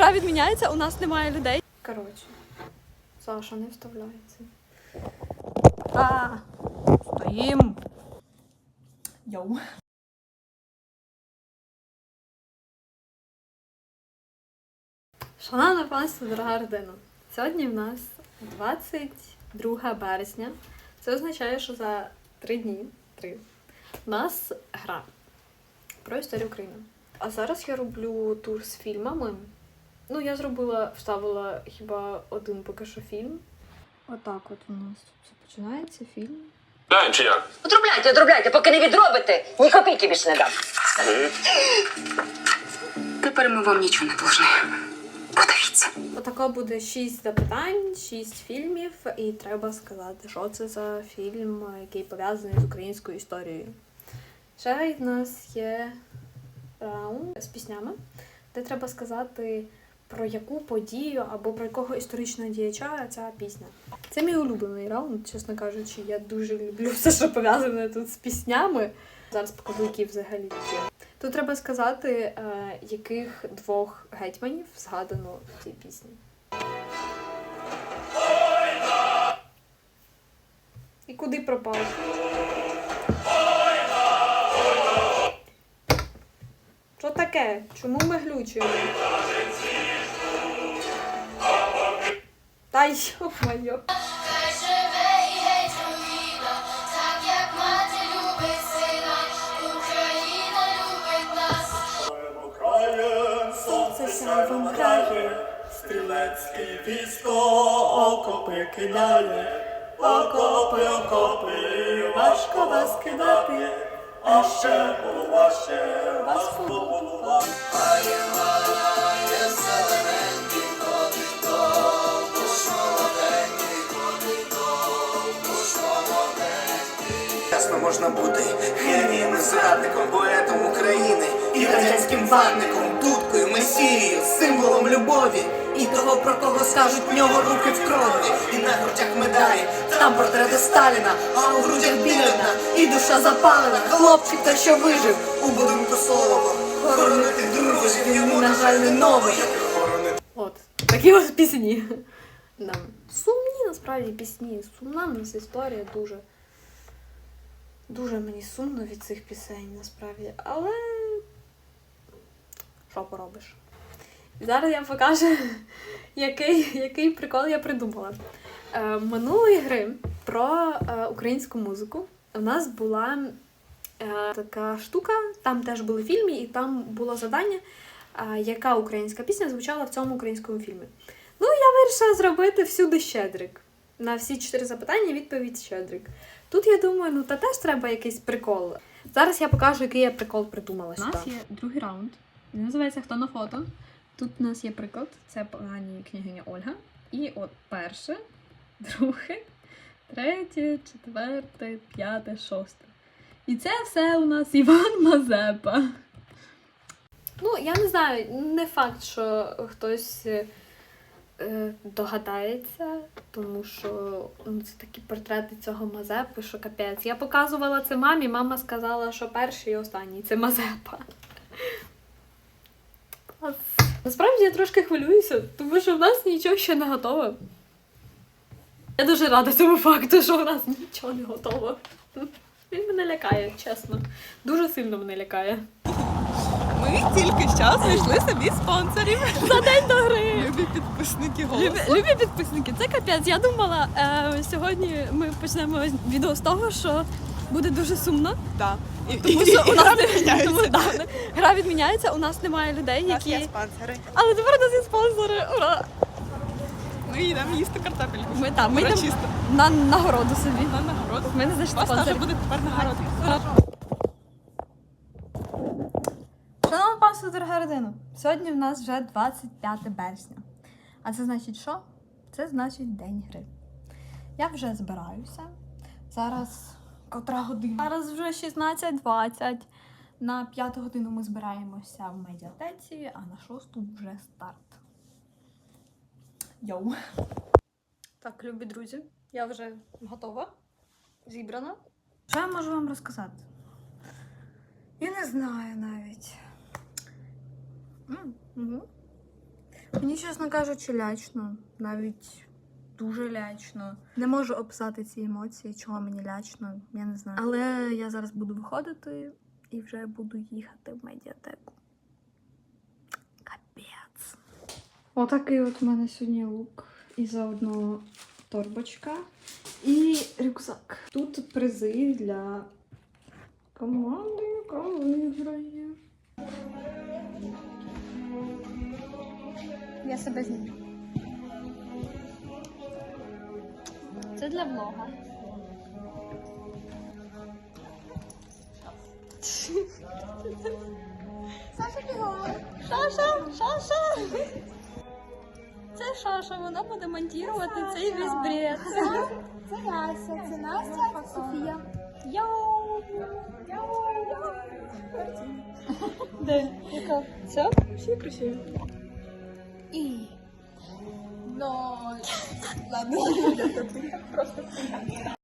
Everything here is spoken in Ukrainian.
Гра відміняється, у нас немає людей. Коротше, Саша не вставляється. А, стоїм. Йоу. Шановне панство, дорога родина. Сьогодні в нас 22 березня. Це означає, що за три дні три, у нас гра про історію України. А зараз я роблю тур з фільмами. Ну, я зробила, вставила хіба один поки що фільм. Отак от у нас тут все починається фільм. Дай чи як? Одробляйте, одробляйте, поки не відробите, ні копійки більше не дам. Тепер ми вам нічого не должны. Подивіться. Отако буде шість запитань, шість фільмів, і треба сказати, що це за фільм, який пов'язаний з українською історією. Ще в нас є раунд з піснями, де треба сказати, про яку подію або про якого історичного діяча ця пісня. Це мій улюблений раунд, чесно кажучи, я дуже люблю все, що пов'язане тут з піснями. Зараз покажу, які взагалі є. Тут треба сказати, е, яких двох гетьманів згадано в цій пісні. І куди пропав? Що таке? Чому ми глючуємо? Та йо-моє. Хай живе і геть руїна, так як мати любить сина, Україна любить нас. Сонце сяйвом грає, Стрілецький військо окопи кидає, окопи, окопи, важко вас кидати, а ще важче вас побувати. Ясно можна бути генієм і зрадником, поетом України і радянським ватником, дудкою, месією, символом любові. І того, про кого скажуть в нього руки в крові, і на грудях медалі, там портрети Сталіна, а у грудях білена, і душа запалена. Хлопчик, та що вижив у будинку солово. Хоронити друзів йому, на жаль, не новий. От, такі от пісні. Да. Сумні насправді пісні. Сумна в нас історія дуже. Дуже мені сумно від цих пісень, насправді. Але. Що поробиш? Зараз я вам покажу, який, який прикол я придумала. Е, минулої гри про е, українську музику у нас була е, така штука, там теж були фільми, і там було завдання, е, яка українська пісня звучала в цьому українському фільмі. Ну, я вирішила зробити всюди щедрик. На всі чотири запитання відповідь щедрик. Тут я думаю, ну та теж треба якийсь прикол. Зараз я покажу, який я прикол придумала. У нас сюди. є другий раунд. Він називається Хто на фото. Тут у нас є приклад. Це пані княгиня Ольга. І от перше, друге, третє, четверте, п'яте, шосте. І це все у нас Іван Мазепа. Ну, я не знаю, не факт, що хтось е, догадається, тому що ну, це такі портрети цього Мазепи, що капець. Я показувала це мамі, мама сказала, що перший і останній це Мазепа. Клас. Насправді я трошки хвилююся, тому що в нас нічого ще не готове. Я дуже рада цьому факту, що в нас нічого не готово. Він мене лякає, чесно. Дуже сильно мене лякає. Ми тільки що знайшли собі спонсорів. За день до гри! Любі підписники голосу. Любі, любі підписники, це капець. Я думала, е, сьогодні ми почнемо відео з того, що буде дуже сумно, Да. І, тому що у нас не тому, да, гра відміняється, у нас немає людей, У нас є які. спонсори. Але тепер у нас є спонсори. Ура! Ми йдемо їсти картопельку. Ми там, ми йдемо на нагороду собі. На нагороду. В мене знайшли У вас теж буде тепер нагорода. Шановне панство, дорога родина, сьогодні в нас вже 25 березня. А це значить що? Це значить день гри. Я вже збираюся. Зараз котра година? Зараз вже 16.20. На п'яту годину ми збираємося в медіатеці, а на шосту вже старт. Йоу. Так, любі друзі, я вже готова, зібрана. Що я можу вам розказати? Я не знаю навіть. М, мгм. Мені, чесно кажучи, лячно. Навіть дуже лячно. Не можу описати ці емоції, чого мені лячно, я не знаю. Але я зараз буду виходити і вже буду їхати в медіатеку. Капець. Отакий от у мене сьогодні лук. І заодно торбочка і рюкзак. Тут призи для команди, яка виграє. Я себе зніму. Це для влога. Саша бігала. Саша, Саша. Це Саша, вона буде монтувати цей весь бред. Це Настя, це Настя, Софія. Йоу! Йоу! Де? Яка? Все? Всі красиві. І. Ну, ладно.